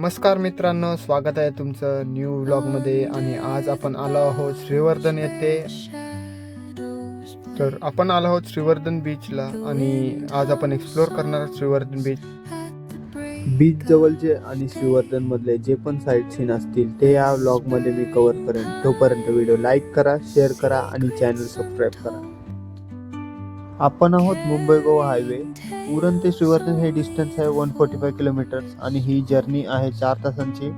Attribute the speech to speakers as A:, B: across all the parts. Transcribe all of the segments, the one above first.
A: नमस्कार मित्रांनो स्वागत आहे तुमचं न्यू व्लॉगमध्ये आणि आज आपण आलो आहोत श्रीवर्धन येथे. तर आपण आलो आहोत श्रीवर्धन बीचला आणि आज आपण एक्सप्लोअर करणार आहोत श्रीवर्धन बीच बीच जवळचे आणि श्रीवर्धनमधले जे पण साईट सीन असतील ते या व्लॉगमध्ये मी कवर करेन. तोपर्यंत व्हिडिओ लाईक करा शेअर करा आणि चॅनल सबस्क्राईब करा. आपण आहोत मुंबई गोवा हायवे. उरण ते श्रीवर्धन हे डिस्टन्स आहे वन फोर्टी फाय किलोमीटर्स आणि ही जर्नी आहे चार तासांची.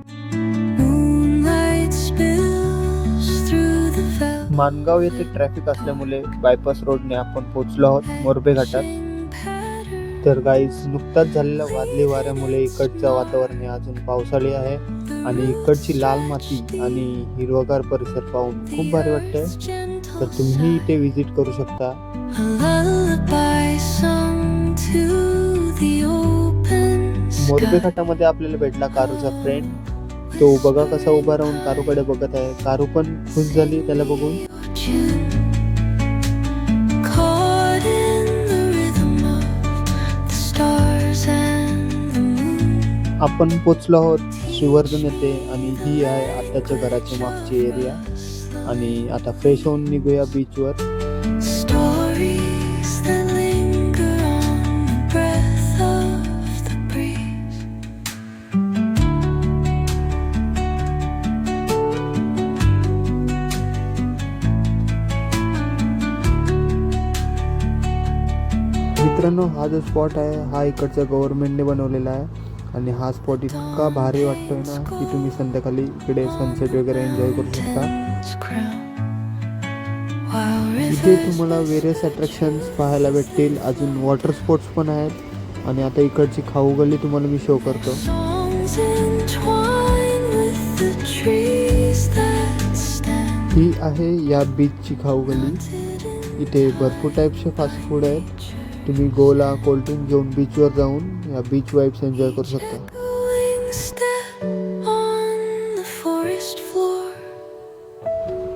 A: मानगाव येथे ट्रॅफिक असल्यामुळे बायपास रोडने आपण पोहोचलो आहोत मोरबे घाटात. तर गाईज नुकताच झालेल्या वादळी वाऱ्यामुळे इकडचं वातावरण हे अजून पावसाळी आहे. आणि इकडची लाल माती आणि हिरवगार परिसर पाहून खूप भारी वाटतंय. तर तुम्ही इथे विजिट करू शकता. मोरबे. घाटामध्ये आपल्याला भेटला कारूचा फ्रेंड तो बघा कसा उभा राहून कारूकडे बघत आहे. कारू पण खुश झाली त्याला बघून. आपण पोचलो आहोत. श्रीवर्धन येथे आणि ही आहे आताच्या घराची मागची एरिया आणि आता फ्रेश होऊन निघूया बीचवर. मित्रांनो हा जो स्पॉट आहे हा इकडच्या गव्हर्नमेंटने बनवलेला आहे आणि हा स्पॉट इतका भारी वाटतोय ना की तुम्ही संध्याकाळी इकडे सनसेट वगैरे एन्जॉय करू शकता इथे तुम्हाला वेरियस अट्रॅक्शन्स पाहायला भेटतील. अजून वॉटर स्पोर्ट्स पण आहेत. आणि आता इकडची खाऊ गल्ली तुम्हाला मी शो करतो. ही आहे या बीचची खाऊ गल्ली.
B: planted in
A: इथे भरपूर टाईपचे फास्ट फूड आहेत. तुम्ही गोला कोल्ड्रिंक घेऊन बीचवर जाऊन या बीच वाईब्स एन्जॉय करू शकता.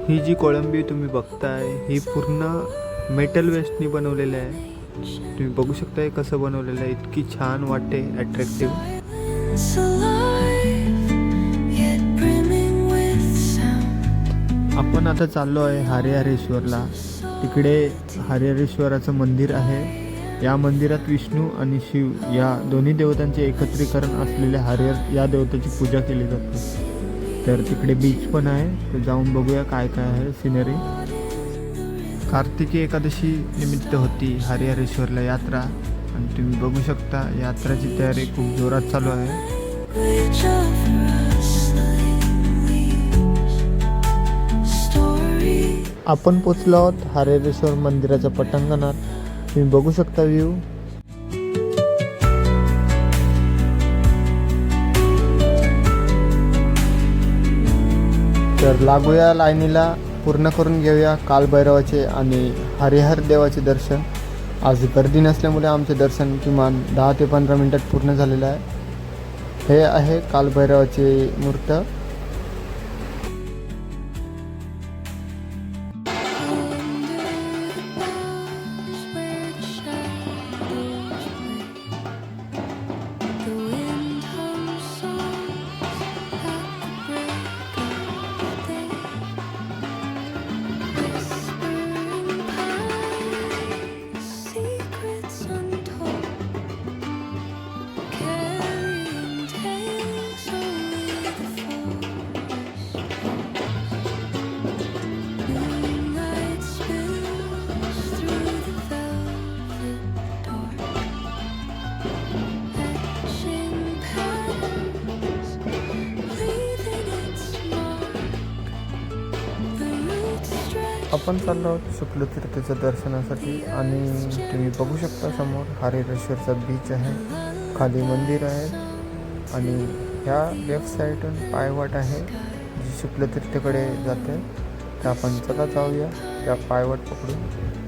A: ही जी कोळंबी तुम्ही बघताय ही पूर्ण मेटल वेस्टनी बनवलेली आहे. तुम्ही बघू शकताय कसं बनवलेलं आहे. इतकी छान वाटते अट्रॅक्टिव्ह आपण आता चाललो आहे हरिहरेश्वरला. तिकडे हरिहरेश्वराचं मंदिर आहे. या मंदिरात विष्णू आणि शिव या दोन्ही देवतांचे एकत्रीकरण असलेल्या हरिहर या देवताची पूजा केली जाते. तर तिकडे बीच पण आहे. तर जाऊन बघूया काय काय आहे सिनरी कार्तिकी एकादशी निमित्त होती हरिहरेश्वरला यात्रा. आणि तुम्ही बघू शकता यात्राची तयारी खूप जोरात चालू आहे. आपण पोचलो आहोत हरिहरेश्वर मंदिराच्या पटांगणात. तुम्ही बघू शकता व्ह्यू तर लागूया लाईनीला पूर्ण करून घेऊया कालभैरवाचे आणि हरिहर देवाचे दर्शन. आज गर्दी नसल्यामुळे आमचे दर्शन किमान दहा ते पंधरा मिनटात पूर्ण झालेलं आहे. हे आहे कालभैरवाचे मूर्त. आपण चाललो आहोत शुक्लतीर्थाच्या दर्शनासाठी आणि तुम्ही बघू शकता समोर हरिहरेश्वरचा बीच आहे. खाली मंदिर आहे आणि ह्या लेफ्ट साईडून पायवाट आहे जी शुक्लतीर्थकडे जाते. तर आपण चला जाऊया त्या पायवाट
B: पकडून.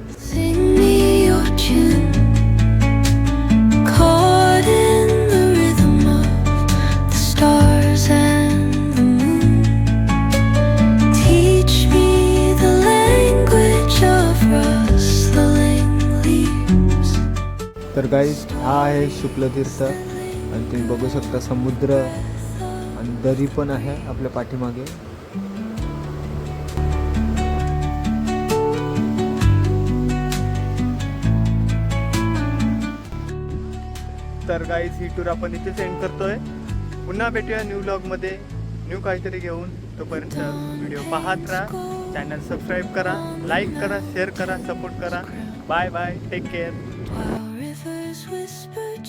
A: तर गाईज हा आहे शुक्लतीर्थ आणि तुम्ही बघू शकता समुद्र आणि दरी पण आहे आपल्या पाठीमागे. तर गाईज ही टूर आपण इथे सेंड करतोय. पुन्हा भेटूया न्यू मध्ये. न्यू काहीतरी घेऊन. तोपर्यंत व्हिडिओ पाहत राहा. चॅनल सबस्क्राईब करा. लाईक करा शेअर करा सपोर्ट करा. Bye bye take care
B: whispers whisper